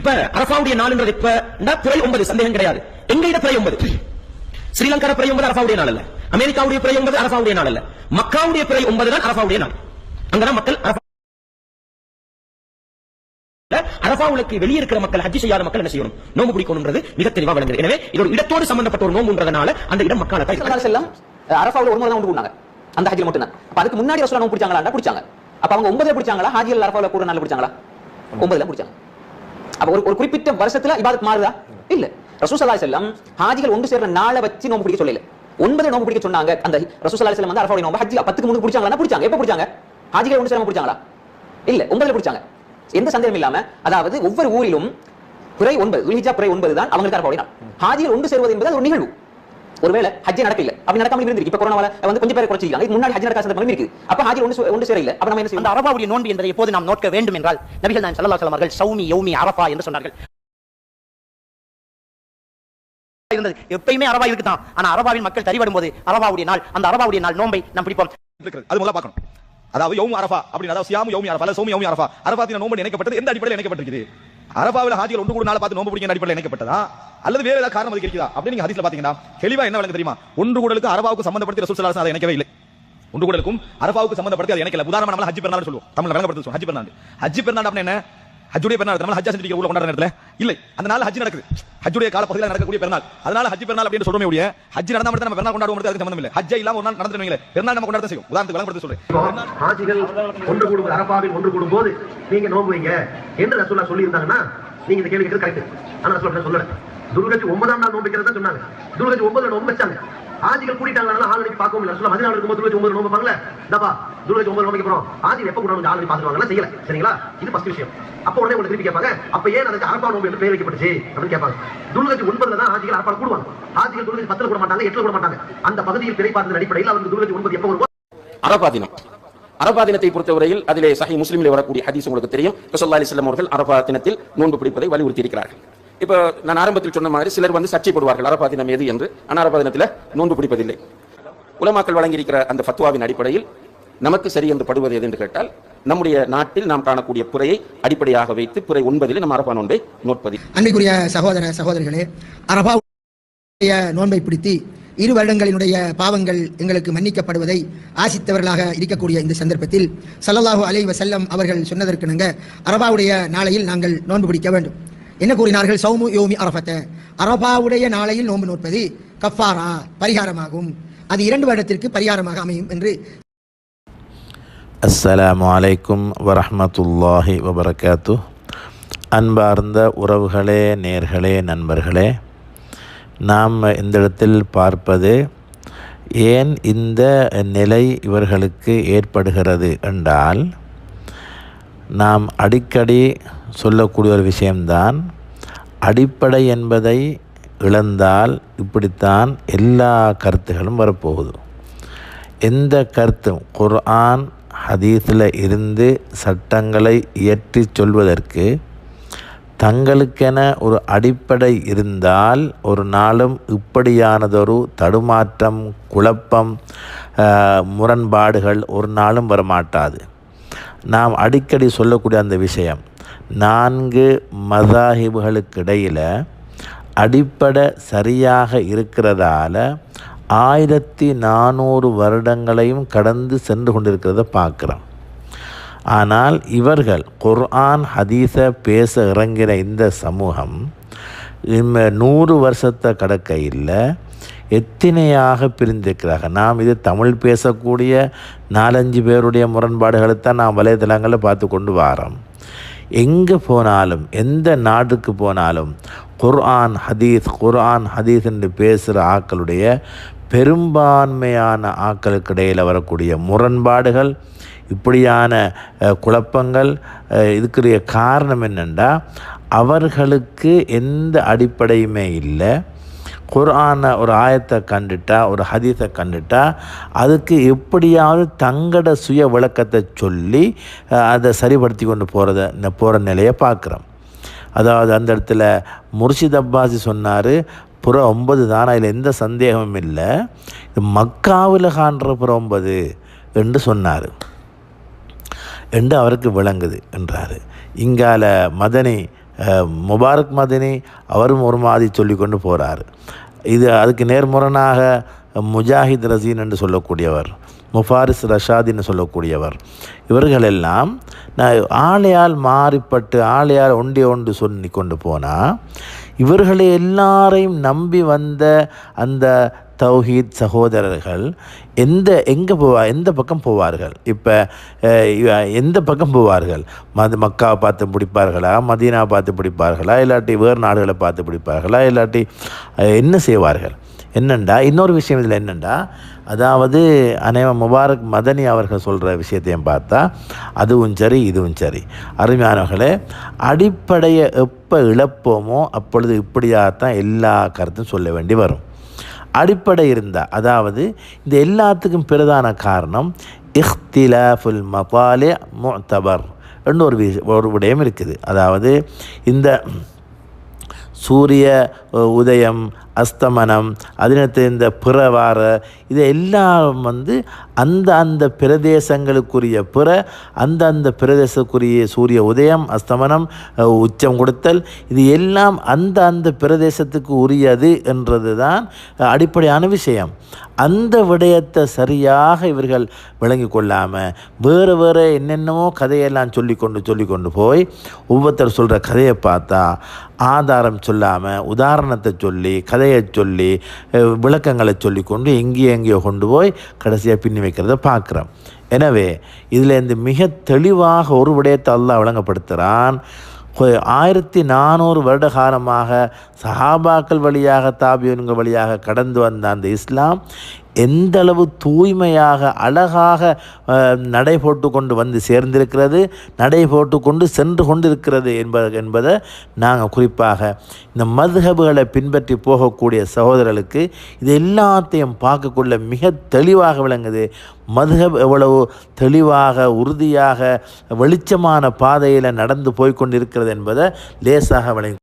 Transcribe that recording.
இப்ப அரபாவுடைய நாள்ன்றது இப்ப துறை ஒன்பது சந்தேகம் கிடையாது. எங்க இட துறை ஒன்பது? ஸ்ரீலங்கா பிறை ஒன்பது அரபாவுடைய நாள் அல்ல. அமெரிக்காவுடைய பிறை ஒன்பது அரபாவுடைய நாள் அல்ல. மக்காவுடைய பிறை ஒன்பது தான் அரபாவுடைய நாள். அங்கதான் மக்கள் அரபா அரபாவுக்கு வெளியே இருக்கிற மக்கள் ஹஜ் செய்யாத மக்கள் என்ன செய்யணும்? நோம்பு பிடிக்கணும்ன்றது மிக தெளிவாக விளங்குது. எனவே இது ஒரு இடத்தோடு சம்பந்தப்பட்ட ஒரு நோம்புன்றதுனால அந்த இடம் மக்கள் சல்லல்லாஹு செல்லம் அரஃபாவுல ஒரு முறை தான் ஒன்று கூடாங்க அந்த ஹஜ்ஜில் மட்டும் தான் அப்ப அதுக்கு முன்னாடி ரசூலா நோம்பு பிடிச்சாங்களா? பிடிச்சாங்க. அப்ப அவங்க ஒன்பதுல பிடிச்சாங்களா? ஹாஜியில் அரஃபாவுல கூட நாள் பிடிச்சாங்களா? ஒன்பதுல பிடிச்சாங்க. அப்ப ஒரு ஒரு குறிப்பிட்ட வருஷத்துல இபாதத் மாறுதா? இல்ல. ரசூல் ஸல்லல்லாஹு ஹாஜிகள் ஒன்று சேர்ற நாளை வச்சு நோம்பு பிடிக்க சொல்லல. ஒன்பது நோம்பு பிடிக்க சொன்னாங்க. அந்த ரசூல் ஸல்லல்லாஹு அலைஹி வந்து அரபாவுடைய நோம்பு ஹஜ்ஜி பத்துக்கு முன்னு பிடிச்சாங்களா? பிடிச்சாங்க? எப்ப பிடிச்சாங்க? ஹாஜிகள் ஒன்று சேராம பிடிச்சாங்களா? இல்ல. ஒன்பதுல பிடிச்சாங்க. எந்த சந்தேகம் இல்லாம அதாவது ஒவ்வொரு ஊரிலும் குறை ஒன்பது துல்ஹிஜா பிறை ஒன்பது தான் அவங்களுக்கு அரபாவுடைய நாள். ஹாஜிகள் ஒன்று சேருவது என்பது ஒரு நிகழ்வு. ஒருவேளை ஹஜ் நடக்கல. அப்படி நடக்காம இருந்திருக்கு. இப்ப கொரோனாவால வந்து கொஞ்சம் பேர் குறைச்சிருக்காங்க. முன்னாடி ஹஜ் நடக்காத சந்தர்ப்பம் இருக்கு. அப்ப ஹாஜி ஒன்று ஒன்று சேர இல்ல அப்ப நம்ம என்ன அந்த அரபாவுடைய நோன்பு என்பதை எப்போது நாம் நோக்க வேண்டும் என்றால் நபிகள் நாயகம் ஸல்லல்லாஹு அலைஹி வஸல்லம் அவர்கள் சௌமி யௌமி அரஃபா என்று சொன்னார்கள். இருந்தது. எப்பயுமே அரபா இருக்குதான். ஆனா அரபாவின் மக்கள் தறிவடும் போது அரபாவுடைய நாள் அந்த அரபாவுடைய நாள் நோன்பை நாம் பிடிப்போம். அது முதல்ல பார்க்கணும். அதாவது யௌமு அரஃபா அப்படின்னு அதாவது சியாமு யௌமி அரஃபா அல்ல சௌமி யௌமி அரஃபா அரஃபாத்தின நோன்பு இணைக்கப்பட்டது எந்த அடிப்படையில் இணைக்கப்பட்டிருக்குது அரபாவில் ஹாஜிகள் ஒன்று கூட நாள் பார்த்து நோம்பு பிடிக்க அடிப்படையில் இணைக்கப்பட்டதா? அல்லது வேற ஏதாவது காரணம் அதுக்கு இருக்குதா அப்படின்னு நீங்க ஹதீஸ்ல பாத்தீங்கன்னா தெளிவா என்ன விளங்க தெரியுமா? ஒன்று கூடலுக்கு அரபாவுக்கு சம்பந்தப்படுத்தி ரசூல் சலாசன் அதை இணைக்கவே இல்லை. ஒன்று கூடலுக்கும் அரபாவுக்கு சம்பந்தப்படுத்தி அதை இணைக்கல. உதாரணமா நம்ம ஹஜ் பெருநாள் சொல்லுவோம். தமிழ் விளங்கப்படுத்து ஹஜ் பெருநாள். ஹஜ் பெருநாள் அப்படின்னு என்ன? ஹஜ்ஜுடைய பெருநாள் நம்ம ஹஜ்ஜா செஞ்சிருக்க ஊர்ல கொண்டாடுற நேரத்தில்? இல்லை. அந்த நாள் ஹஜ் நடக்குது. ஹஜ்ஜுடைய கால பகுதியில் நடக்கக்கூடிய பெருநாள் அதனால ஹஜ் பெருநாள் அப்படின்னு சொல்றோமே ஒழிய ஹஜ் நடந்தா மட்டும் நம்ம பெருநாள் கொண்டாடுவோம் அதுக்கு சம்பந்தம் இல்லை ஹஜ் இல்லாம ஒரு நாள் நடந்துருவீங்களே. பெருநாள் நம்ம கொண்டாட செய்யும் உதாரணத்துக்கு விளங்கப்படுத்த சொல்றேன். ஹாஜிகள் ஒன்று கூடும் அரபாவில் ஒன்று கூடும் போது நீங்க நோம்புவீங்க என்று ரசூல்லா சொல்லி இருந்தாங்கன்னா நீங்க இந்த கேள்வி கேட்கறது கரெக்ட் ஆனா ரசூல்லா சொல்லல? துர்கட்சி ஒன்பதாம் நாள் நோம்பு சொன்னாங்க. துர்கட்சி ஒன்பதுல நோம்பு வச்சாங்க. ஹாஜிகள் கூட்டிட்டாங்க ஆளுநருக்கு பார்க்கவும் இல்லை. ரசூல்லா மதினால இருக்கும்போது துர்கட்சி ஒன்பது நோம்பு பாங்கல இந்தப்பா ஒன்பது நோம்பு போறோம் ஹாஜி எப்ப கூட ஆள் பார்த்துவாங்களா செய்யல. சரிங்களா? இது ஃபர்ஸ்ட் விஷயம். அப்ப உடனே உங்களுக்கு திருப்பி கேட்பாங்க. அப்ப ஏன் அதுக்கு அரபா நோம்பு என்று பெயர் வைக்கப்பட்டுச்சு? அப்படின்னு கேட்பாங்க. துர்கட்சி ஒன்பதுல தான் ஹாஜிகள் அரப்பா கூடுவாங்க. ஹாஜிகள் துர்கட்சி பத்துல கூட மாட்டாங்க எட்டுல கூட மாட்டாங்க. அந்த பகுதியில் பிறை பார்த்ததன் அடிப்படையில் அவருக்கு துர்கட்சி ஒன்பது எப்ப வருவோம் அரபா தினம். அரபா தினத்தை பொறுத்தவரையில் அதிலே சஹி முஸ்லீமில் வரக்கூடிய ஹதீஸ் உங்களுக்கு தெரியும். ரசூல்லா அலிஸ்லாம் அவர்கள் அரபா தினத்தில் நோன்பு பிடிப்பதை வலியுறுத்தி இருக்கிறார்கள். இப்போ நான் ஆரம்பத்தில் சொன்ன மாதிரி சிலர் வந்து சர்ச்சைப்படுவார்கள் அரபாதினம் எது என்று. ஆனால் அரபாதினத்தில் நோன்பு பிடிப்பதில்லை. உலமாக்கள் வழங்கியிருக்கிற அந்த ஃபத்வாவின் அடிப்படையில் நமக்கு சரி என்று படுவது எது என்று கேட்டால் நம்முடைய நாட்டில் நாம் காணக்கூடிய புறையை அடிப்படையாக வைத்து புறை ஒன்பதில் நம்ம அரபா நோன்பை நோட்பது அன்றைக்குரிய சகோதர சகோதரிகளே அரபா நோன்பை பிடித்து இரு வருடங்களினுடைய பாவங்கள் எங்களுக்கு மன்னிக்கப்படுவதை ஆசித்தவர்களாக இருக்கக்கூடிய இந்த சந்தர்ப்பத்தில் சல்லல்லாஹு அலைஹி வஸல்லம் அவர்கள் சொன்னதற்கிணங்க அரபாவுடைய நாளையில் நாங்கள் நோன்பு பிடிக்க வேண்டும். என்ன கூறினார்கள்? சௌமு யோமி அரபத்த அரபாவுடைய நாளையில் நோன்பு நோற்பது கஃபாரா பரிகாரமாகும். அது இரண்டு வருடத்திற்கு பரிகாரமாக அமையும் என்று அஸ்ஸலாமு அலைக்கும் வரஹ்மத்துல்லாஹி வபரகாத்து. அன்பார்ந்த உறவுகளே நேர்களே நண்பர்களே நாம் இந்த இடத்தில் பார்ப்பது ஏன் இந்த நிலை இவர்களுக்கு ஏற்படுகிறது என்றால் நாம் அடிக்கடி சொல்லக்கூடிய ஒரு விஷயம்தான் அடிப்படை என்பதை இழந்தால் இப்படித்தான் எல்லா கருத்துகளும் வரப்போகுது. எந்த கருத்தும் குர்ஆன் ஹதீஸில் இருந்து சட்டங்களை இயற்றி சொல்வதற்கு தங்களுக்கென ஒரு அடிப்படை இருந்தால் ஒரு நாளும் இப்படியானதொரு தடுமாற்றம் குழப்பம் முரண்பாடுகள் ஒரு நாளும் வரமாட்டாது. நாம் அடிக்கடி சொல்லக்கூடிய அந்த விஷயம் நான்கு மதாஹிபுகளுக்கிடையில் அடிப்படை சரியாக இருக்கிறதால ஆயிரத்தி நானூறு வருடங்களையும் கடந்து சென்று கொண்டிருக்கிறத பார்க்குறோம். ஆனால் இவர்கள் குர்ஆன் ஹதீஸை பேச இறங்கின இந்த சமூகம் இம்ம நூறு வருஷத்தை கடக்க இல்லை எத்தனையாக பிரிந்திருக்கிறார்கள்? நாம் இது தமிழ் பேசக்கூடிய நாலஞ்சு பேருடைய முரண்பாடுகளை தான் நாம் வலைதளங்களில் பார்த்து கொண்டு வாரோம். எங்கே போனாலும் எந்த நாட்டுக்கு போனாலும் குர்ஆன் ஹதீஸ் குர்ஆன் ஹதீஸ் என்று பேசுகிற ஆக்களுடைய பெரும்பான்மையான ஆக்களுக்கு இடையில் வரக்கூடிய முரண்பாடுகள் இப்படியான குழப்பங்கள் இதுக்குரிய காரணம் என்னென்னா அவர்களுக்கு எந்த அடிப்படையுமே இல்லை. குர்ஆனை ஒரு ஆயத்தை கண்டுட்டா ஒரு ஹதீஸை கண்டுட்டா அதுக்கு எப்படியாவது தங்கட சுய விளக்கத்தை சொல்லி அதை சரிப்படுத்தி கொண்டு போகிறத போகிற நிலையை பார்க்குறோம். அதாவது அந்த இடத்துல முர்ஷித் அப்பாசி சொன்னார் புற ஒன்பது தானா அதில் எந்த சந்தேகமும் இல்லை. இது மக்காவில் காண்ற புற ஒன்பது என்று சொன்னார். என்று அவருக்கு விளங்குது என்றார். இங்கால மதனி முபாரக் மதினி அவரும் ஒரு மாதிரி சொல்லிக்கொண்டு போகிறார் இது அதுக்கு நேர்முரணாக முஜாஹித் ரசீன் என்று சொல்லக்கூடியவர் முஃபாரிஸ் ரஷாத் சொல்லக்கூடியவர். இவர்களெல்லாம் நான் ஆளையால் மாறிப்பட்டு ஆளையால் ஒன்றே ஒன்று சொல்லி கொண்டு போனால் இவர்களை எல்லாரையும் நம்பி வந்த அந்த தௌஹீத் சகோதரர்கள் எந்த எங்கே போவா எந்த பக்கம் போவார்கள்? இப்போ எந்த பக்கம் போவார்கள்? மது மக்காவை பார்த்து பிடிப்பார்களா மதீனா பார்த்து பிடிப்பார்களா இல்லாட்டி வேறு நாடுகளை பார்த்து பிடிப்பார்களா இல்லாட்டி என்ன செய்வார்கள்? என்னண்டா? இன்னொரு விஷயம் இதில் என்னண்டா? அதாவது அனைவ முபாரக் மதனி அவர்கள் சொல்கிற விஷயத்தையும் பார்த்தா அதுவும் சரி இதுவும் சரி. அருமையானவர்களே அடிப்படையை எப்போ இழப்போமோ அப்பொழுது இப்படியாகத்தான் எல்லா கருத்தும் சொல்ல வேண்டி வரும். அடிப்படை இருந்தால் அதாவது இந்த எல்லாத்துக்கும் பிரதான காரணம் இஹ்திலாஃபுல் மபாலே முத்தபர் என்று ஒரு விஷ ஒரு விடயம் இருக்குது. அதாவது இந்த சூரிய உதயம் அஸ்தமனம் அதினத்தை இந்த பிறவார இது எல்லாம் வந்து அந்த அந்த பிரதேசங்களுக்குரிய பிற அந்த அந்த பிரதேசக்குரிய சூரிய உதயம் அஸ்தமனம் உச்சம் கொடுத்தல் இது எல்லாம் அந்த அந்த பிரதேசத்துக்கு உரியது என்றது தான் அடிப்படையான விஷயம். அந்த விடயத்தை சரியாக இவர்கள் விளங்கி கொள்ளாமல் வேறு வேறு என்னென்னமோ கதையெல்லாம் சொல்லி கொண்டு சொல்லி கொண்டு போய் ஒவ்வொருத்தர் சொல்கிற கதையை பார்த்தா ஆதாரம் சொல்லாமல் உதாரணத்தை சொல்லி கதையை சொல்லி விளக்கங்களை சொல்லி கொண்டு எங்கேயோ எங்கேயோ கொண்டு போய் கடைசியாக பின்னி வைக்கிறத பார்க்குறோம். எனவே இதில் இந்த மிக தெளிவாக ஒரு விடயத்தை அல்லா விளங்கப்படுத்துகிறான் ஆயிரத்தி நானூறு வருட காலமாக சஹாபாக்கள் வழியாக தாபியன்கள் வழியாக கடந்து வந்த அந்த இஸ்லாம் எந்தளவு தூய்மையாக அழகாக நடை போட்டு கொண்டு வந்து சேர்ந்திருக்கிறது நடை போட்டு கொண்டு சென்று கொண்டிருக்கிறது என்பது என்பதை நாங்கள் குறிப்பாக இந்த மதுகபுகளை பின்பற்றி போகக்கூடிய சகோதரர்களுக்கு இது எல்லாத்தையும் பார்க்கக்குள்ள மிக தெளிவாக விளங்குது. மதுகப் எவ்வளவு தெளிவாக உறுதியாக வெளிச்சமான பாதையில் நடந்து போய்கொண்டிருக்கிறது என்பதை லேசாக விளங்கும்